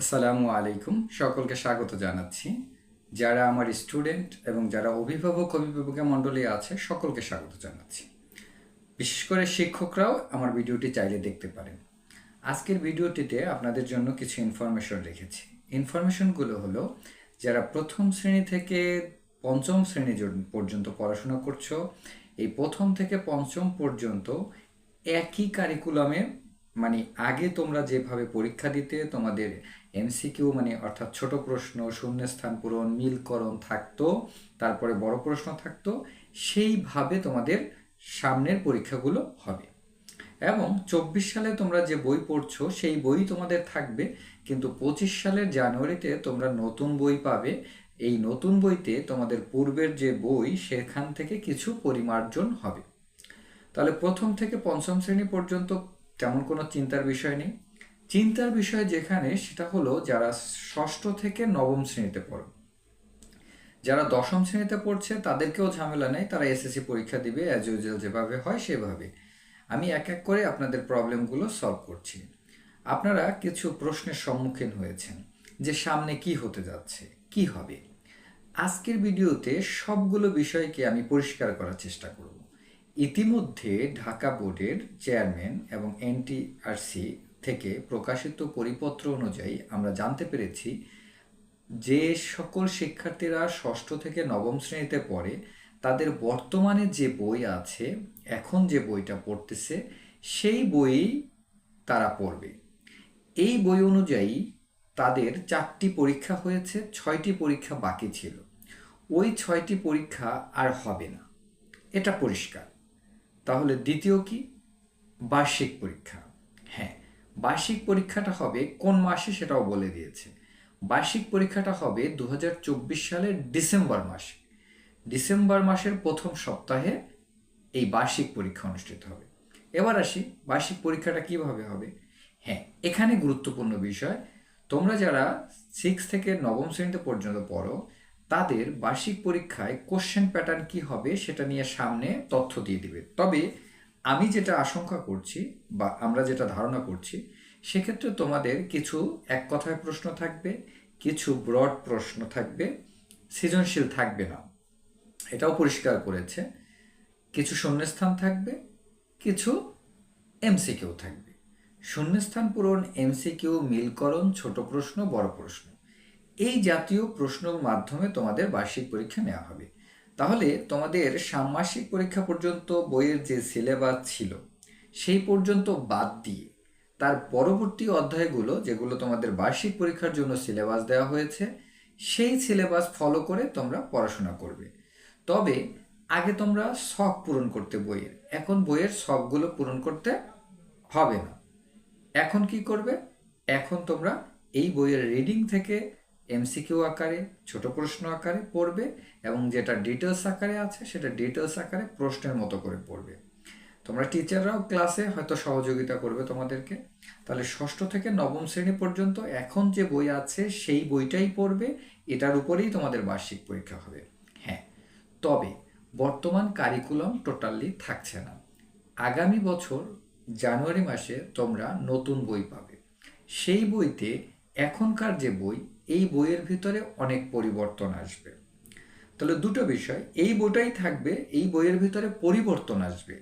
আসসালামু আলাইকুম। সকলকে স্বাগত জানাচ্ছি। যারা আমার স্টুডেন্ট এবং যারা অভিভাবক অভিভাবকের মণ্ডলী আছে, সকলকে স্বাগত জানাচ্ছি। বিশেষ করে শিক্ষকরাও আমার ভিডিওটি চাইলে দেখতে পারেন। আজকের ভিডিওটিতে আপনাদের জন্য কিছু ইনফরমেশন রেখেছি। ইনফরমেশনগুলো হলো, যারা প্রথম শ্রেণি থেকে পঞ্চম শ্রেণি পর্যন্ত পড়াশোনা করছ, এই প্রথম থেকে পঞ্চম পর্যন্ত একই কারিকুলামে মানে আগে তোমরা যেভাবে পরীক্ষা দিতে, তোমাদের এমসিকিউ মানে অর্থাৎ ছোট প্রশ্ন, শূন্যস্থান পূরণ, মিলকরণ থাকতো, তারপরে বড় প্রশ্ন থাকতো, সেইভাবে তোমাদের সামনের পরীক্ষাগুলো হবে। এবং চব্বিশ সালে তোমরা যে বই পড়ছো, সেই বই তোমাদের থাকবে, কিন্তু পঁচিশ সালের জানুয়ারিতে তোমরা নতুন বই পাবে। এই নতুন বইতে তোমাদের পূর্বের যে বই, সেখান থেকে কিছু পরিমার্জন হবে। তাহলে প্রথম থেকে পঞ্চম শ্রেণি পর্যন্ত তেমন কোনো চিন্তার বিষয় নেই। চিন্তার বিষয় যেখানে, সেটা হলো যারা ষষ্ঠ থেকে নবম শ্রেণীতে পড়ো। যারা দশম শ্রেণীতে পড়ছে, তাদেরকেও ঝামেলা নেই। তারা এসএসসি পরীক্ষা দিবে অ্যাজ ইউজুয়াল যেভাবে হয় সেভাবে। আমি এক এক করে আপনাদের প্রবলেমগুলো সলভ করছি। আপনারা কিছু প্রশ্নের সম্মুখীন হয়েছেন যে সামনে কি হতে যাচ্ছে, কি হবে। আজকের ভিডিওতে সবগুলো বিষয়কে আমি পরিষ্কার করার চেষ্টা করব। ইতিমধ্যে ঢাকা বোর্ডের চেয়ারম্যান এবং এনটিআরসি থেকে প্রকাশিত পরিপত্র অনুযায়ী আমরা জানতে পেরেছি যে সকল শিক্ষার্থীরা ষষ্ঠ থেকে নবম শ্রেণীতে পড়ে, তাদের বর্তমানে যে বই আছে, এখন যে বইটা পড়তেছে, সেই বই তারা পড়বে। এই বই অনুযায়ী তাদের চারটি পরীক্ষা হয়েছে, ছয়টি পরীক্ষা বাকি ছিল। ওই ছয়টি পরীক্ষা আর হবে না। এটা পরিষ্কার। তাহলে দ্বিতীয় কি? বার্ষিক পরীক্ষা। হ্যাঁ বার্ষিক পরীক্ষাটা হবে কোন মাসে সেটাও বলে দিয়েছে। বার্ষিক পরীক্ষাটা হবে দুহাজার চব্বিশ সালের ডিসেম্বর মাসে। ডিসেম্বর মাসের প্রথম সপ্তাহে এই বার্ষিক পরীক্ষা অনুষ্ঠিত হবে। এবার আসি, বার্ষিক পরীক্ষাটা কীভাবে হবে? হ্যাঁ এখানে গুরুত্বপূর্ণ বিষয়, তোমরা যারা সিক্স থেকে নবম শ্রেণীতে পর্যন্ত পড়ো তাদের বার্ষিক পরীক্ষায় কোশ্চেন প্যাটার্ন কি হবে সেটা নিয়ে সামনে তথ্য দিয়ে দিবে। তবে আমি যেটা আশঙ্কা করছি বা আমরা যেটা ধারণা করছি, সেক্ষেত্রে তোমাদের কিছু এক কথায় প্রশ্ন থাকবে, কিছু ব্রড প্রশ্ন থাকবে, সৃজনশীল থাকবে না। এটাও পরিষ্কার করেছে। কিছু শূন্যস্থান থাকবে, কিছু এমসিকিউ থাকবে। শূন্যস্থান পূরণ এমসিকিউ মিলকরণ, ছোট প্রশ্ন, বড় প্রশ্ন। এই জাতীয় প্রশ্নের মাধ্যমে তোমাদের বার্ষিক পরীক্ষা নেওয়া হবে। তাহলে তোমাদের ষান্মাসিক পরীক্ষা পর্যন্ত বইয়ের যে সিলেবাস ছিল, সেই পর্যন্ত বাদ দিয়ে তার পরবর্তী অধ্যায়গুলো, যেগুলো তোমাদের বার্ষিক পরীক্ষার জন্য সিলেবাস দেওয়া হয়েছে, সেই সিলেবাস ফলো করে তোমরা পড়াশোনা করবে। তবে আগে তোমরা শখ পূরণ করতে বইয়ের। এখন বইয়ের শখগুলো পূরণ করতে হবে না। এখন কি করবে? এখন তোমরা এই বইয়ের রিডিং থেকে এমসিকিউ আকারে, ছোট প্রশ্ন আকারে পড়বে এবং যেটা ডিটেলস আকারে আছে, সেটা ডিটেলস আকারে প্রশ্নের মতো করে পড়বে। তোমরা টিচাররাও ক্লাসে হয়তো সহযোগিতা করবে তোমাদেরকে। তাহলে ষষ্ঠ থেকে নবম শ্রেণি পর্যন্ত এখন যে বই আছে, সেই বইটাই পড়বে। এটার উপরেই তোমাদের বার্ষিক পরীক্ষা হবে। হ্যাঁ তবে বর্তমান কারিকুলাম টোটালি থাকছে না। আগামী বছর জানুয়ারি মাসে তোমরা নতুন বই পাবে। সেই বইতে এখনকার যে বই, এই বইয়ের ভিতরে অনেক পরিবর্তন আসবে। তাহলে দুটো বিষয়, এই বইটাই থাকবে, এই বইয়ের ভিতরে পরিবর্তন আসবে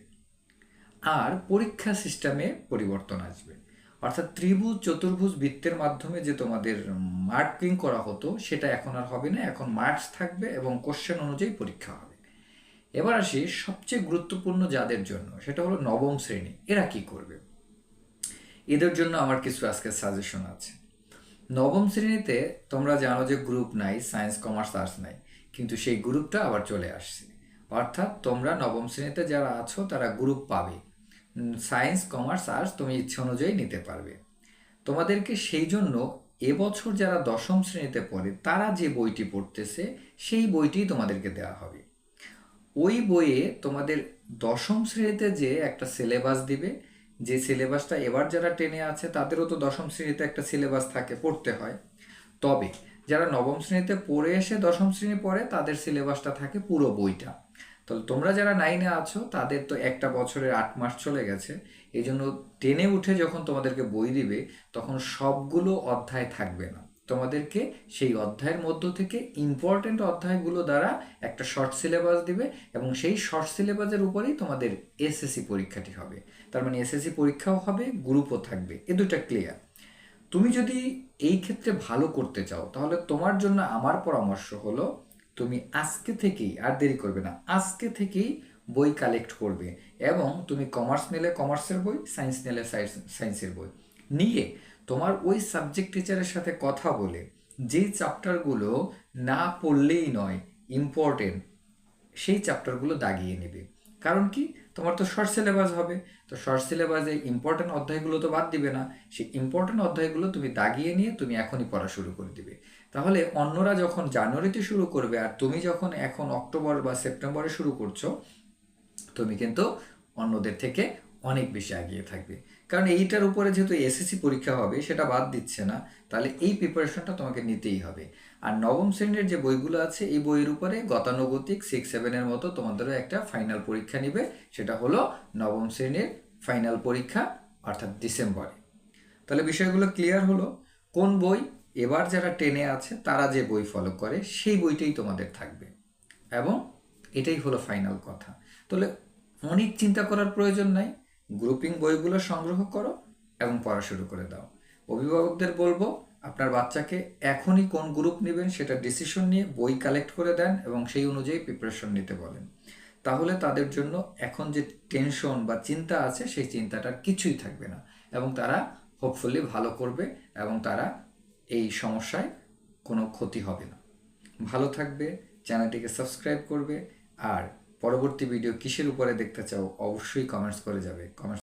আর পরীক্ষা সিস্টেমে পরিবর্তন আসবে। অর্থাৎ ত্রিভুজ, চতুর্ভুজ বৃত্তের মাধ্যমে যে তোমাদের মার্কিং করা হতো, সেটা এখন আর হবে না, এখন মার্কস থাকবে এবং কোশ্চেন অনুযায়ী পরীক্ষা হবে। এবার আসি সবচেয়ে গুরুত্বপূর্ণ যাদের জন্য, সেটা হলো নবম শ্রেণি। এরা কি করবে? এদের জন্য আমার কিছু আজকে সাজেশন আছে। নবম শ্রেণীতে তোমরা জানো যে গ্রুপ নাই সায়েন্স কমার্স আর্টস নাই। কিন্তু সেই গ্রুপটা আবার চলে আসছে। অর্থাৎ তোমরা নবম শ্রেণীতে যারা আছো, তারা গ্রুপ পাবে। সায়েন্স কমার্স আর্টস তুমি ইচ্ছে অনুযায়ী নিতে পারবে। তোমাদেরকে সেই জন্য এবছর যারা দশম শ্রেণীতে পড়ে, তারা যে বইটি পড়তেছে, সেই বইটি তোমাদেরকে দেওয়া হবে। ওই বইয়ে তোমাদের দশম শ্রেণীতে যে একটা সিলেবাস দিবে যে সিলেবাসটা এবার যারা টেনে আছে, তাদেরও তো দশম শ্রেণীতে একটা সিলেবাস থাকে, পড়তে হয়। তবে যারা নবম শ্রেণীতে পড়ে এসে দশম শ্রেণি পড়ে, তাদের সিলেবাসটা থাকে পুরো বইটা। তাহলে তোমরা যারা নাইনে আছো, তাদের তো একটা বছরের আট মাস চলে গেছে। এই জন্য টেনে উঠে যখন তোমাদেরকে বই দিবে, তখন সবগুলো অধ্যায় থাকবে না। তোমাদেরকে সেই অধ্যায়ের মধ্য থেকে ইম্পর্টেন্ট অধ্যায়গুলো দ্বারা একটা শর্ট সিলেবাস দিবে এবং সেই শর্ট সিলেবাসের উপরেই তোমাদের এসএসসি পরীক্ষাটি হবে। তার মানে এসএসসি পরীক্ষাও হবে গ্রুপও থাকবে। এ দুটা ক্লিয়ার তুমি যদি এই ক্ষেত্রে ভালো করতে চাও, তাহলে তোমার জন্য আমার পরামর্শ হলো, তুমি আজকে থেকেই, আর দেরি করবে না, আজকে থেকেই বই কালেক্ট করবে এবং তুমি কমার্স নিলে কমার্সের বই সায়েন্স নিলে সায়েন্সের বই। নিয়ে তোমার ওই সাবজেক্ট টিচারের সাথে কথা বলে যেই চ্যাপ্টারগুলো না পড়লেই নয় ইম্পর্টেন্ট সেই চ্যাপ্টারগুলো দাগিয়ে নেবে। কারণ কি? তোমার তো শর্ট সিলেবাস হবে। তো শর্ট সিলেবাসে ইম্পর্টেন্ট অধ্যায়গুলো তো বাদ দিবে না। সেই ইম্পর্টেন্ট অধ্যায়গুলো তুমি দাগিয়ে নিয়ে তুমি এখনই পড়া শুরু করে দিবে। তাহলে অন্যরা যখন জানুয়ারিতে শুরু করবে আর তুমি যখন এখন অক্টোবর বা সেপ্টেম্বরে শুরু করছ, তুমি কিন্তু অন্যদের থেকে অনেক বেশি এগিয়ে থাকবে। কারণ এইটার উপরে যেহেতু এসএসসি পরীক্ষা হবে, সেটা বাদ দিচ্ছে না, তাহলে এই প্রিপারেশনটা তোমাকে নিতেই হবে। আর নবম শ্রেণির যে বইগুলো আছে, এই বইয়ের উপরে গতানুগতিক সিক্স সেভেনের মতো তোমাদেরও একটা ফাইনাল পরীক্ষা নিবে, সেটা হলো নবম শ্রেণির ফাইনাল পরীক্ষা, অর্থাৎ ডিসেম্বরে তাহলে বিষয়গুলো ক্লিয়ার হলো। কোন বই, এবার যারা টেনে আছে, তারা যে বই ফলো করে, সেই বইটাই তোমাদের থাকবে। এবং এটাই হলো ফাইনাল কথা। তাহলে অনেক চিন্তা করার প্রয়োজন নাই। গ্রুপিং বইগুলো সংগ্রহ করো এবং পড়া শুরু করে দাও। অভিভাবকদের বলব, আপনার বাচ্চাকে এখনই কোন গ্রুপ নেবেন সেটা ডিসিশন নিয়ে বই কালেক্ট করে দেন এবং সেই অনুযায়ী প্রিপারেশন নিতে বলেন। তাহলে তাদের জন্য এখন যে টেনশন বা চিন্তা আছে, সেই চিন্তাটার কিছুই থাকবে না এবং তারা হোপফুলি ভালো করবে এবং তারা এই সমস্যায় কোনো ক্ষতি হবে না। ভালো থাকবে চ্যানেলটিকে সাবস্ক্রাইব করবে, আর পরবর্তী ভিডিও কিসের উপরে দেখতে চাও অবশ্যই কমেন্টস করে যাবে। কমেন্টস